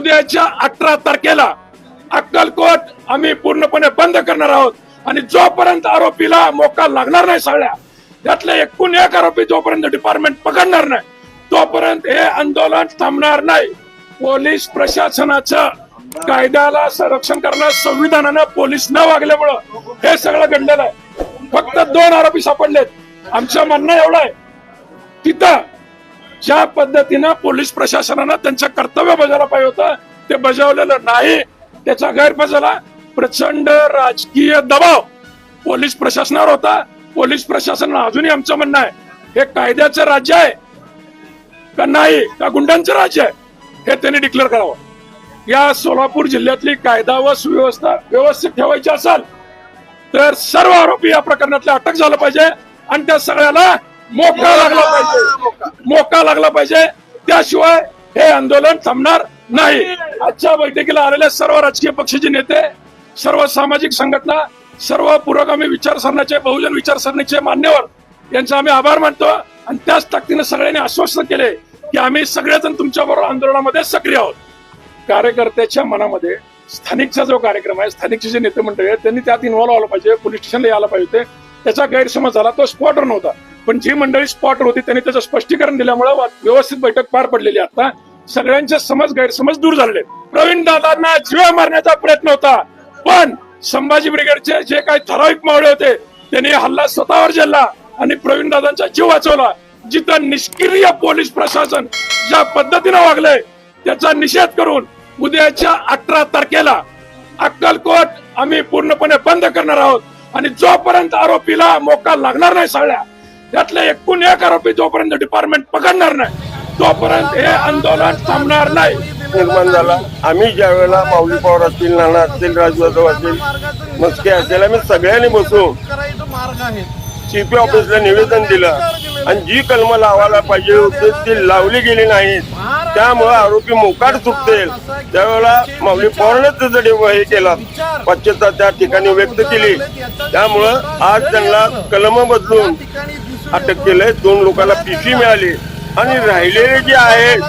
उद्याच्या अठरा तारखेला अक्कलकोट आम्ही पूर्णपणे बंद करणार आहोत. आणि जोपर्यंत आरोपीला मोका लागणार नाही सगळ्या त्यातले एकूण एक आरोपी जोपर्यंत डिपार्टमेंट पकडणार नाही तोपर्यंत हे आंदोलन थांबणार नाही. पोलीस प्रशासनाचं कायद्याला संरक्षण करण्यास संविधानानं पोलीस न वागल्यामुळं हे सगळं घडलेलं आहे. फक्त दोन आरोपी सापडलेत. आमचं म्हणणं एवढं आहे तिथं ज्या पद्धतीनं पोलीस प्रशासनानं त्यांचं कर्तव्य बजावलं पाहिजे होतं ते बजावलेलं नाही. त्याचा गैरफायदा झाला प्रचंड राजकीय दबाव पोलीस प्रशासनावर होता. पोलीस प्रशासन अजूनही आमचं म्हणणं आहे हे कायद्याचं राज्य आहे का नाही? का गुंडांचं राज्य आहे? हे त्यांनी डिक्लेअर करावं. या सोलापूर जिल्ह्यातली कायदा व सुव्यवस्था व्यवस्थित ठेवायची असेल तर सर्व आरोपी या प्रकरणातले अटक झालं पाहिजे. आणि त्या सगळ्याला मोका लागला पाहिजे. मोका. लागला पाहिजे. त्याशिवाय हे आंदोलन थांबणार नाही. आजच्या बैठकीला आलेले सर्व राजकीय पक्षाचे नेते सर्व सामाजिक संघटना सर्व पुरोगामी विचारसरणीचे बहुजन विचारसरणीचे मान्यवर यांचा आम्ही आभार मानतो आणि त्याच ताकदीने सगळ्यांनी आश्वस्त केले की आम्ही सगळेजण तुमच्या बरोबर आंदोलनामध्ये सक्रिय आहोत. कार्यकर्त्याच्या मनामध्ये स्थानिकचा जो कार्यक्रम आहे स्थानिकचे जे नेते मंडळी आहेत त्यांनी त्यात इन्व्हॉल्व्ह व्हायला पाहिजे. पोलीस स्टेशनला यायला पाहिजे त्याचा गैरसमज झाला तो स्पॉटवर नव्हता पण जी मंडळी स्पॉटवर होती त्यांनी त्याचं स्पष्टीकरण दिल्यामुळे व्यवस्थित बैठक पार पडलेली. आता सगळ्यांचे समज गैरसमज दूर झाले प्रवीण दादांना जीव मारण्याचा प्रयत्न होता. पण संभाजी ब्रिगेडचे जे काही ठराविक मावळे होते त्यांनी हल्ला स्वतःवर झेलला आणि प्रवीण दादांचा जीव वाचवला. जिथं निष्क्रिय पोलीस प्रशासन ज्या पद्धतीनं वागलंय त्याचा निषेध करून उद्याच्या अठरा तारखेला अक्कलकोट आम्ही पूर्णपणे बंद करणार आहोत. आणि जोपर्यंत आरोपीला मोका लागणार नाही सगळ्या त्यातले एकूण एक आरोपी जोपर्यंत डिपार्टमेंट पकडणार नाही तोपर्यंत हे आंदोलन थांबणार नाही. निर्माण झाला. आम्ही ज्या वेळेला माऊली पवार असतील नाना असतील राजू असतील मस्के असेल आम्ही सगळ्यांनी बसून सीपी ऑफिसला निवेदन दिलं. आणि जी कलम लावायला पाहिजे होती ती लावली गेली नाहीत. त्यामुळे आरोपी मोकाट सुटतील. त्यावेळेला माऊली पवारने त्याचं हे केला. पश्चिता त्या ठिकाणी व्यक्त केली. त्यामुळं आज त्यांना कलम बदलून अटक केलंय. दोन लोकांना पिशवी मिळाली. आणि राहिलेले जे आहेत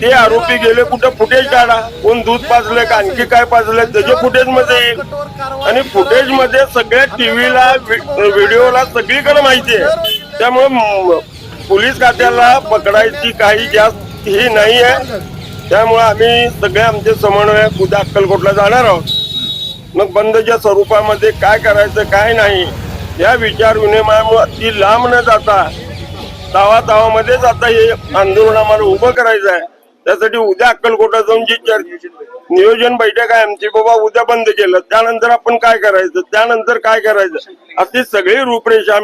ते आरोपी गेले कुठं? फुटेज काढा. कोण दूध पाजलंय का? आणखी काय पाजलंय? त्याचे फुटेजमध्ये येईल. आणि फुटेजमध्ये सगळ्या टीव्हीला व्हिडिओला सगळीकडे माहिती आहे. त्यामुळे पोलीस खात्याला पकडायची काही जास्त ही नाही आहे. त्यामुळे आम्ही सगळे आमचे समन्वयक उद्या अक्कलकोटला जाणार आहोत. मग बंदच्या स्वरूपामध्ये काय करायचं काय नाही या विचार विनिमयामुळे लांब न जाता तावा तावामध्येच आता हे आंदोलन आम्हाला उभं करायचं आहे. त्यासाठी उद्या अक्कलकोटा जाऊन जी नियोजन बैठक आहे आमची बाबा उद्या बंद केलं त्यानंतर आपण काय करायचं त्यानंतर काय करायचं अशी सगळी रूपरेषा आम्ही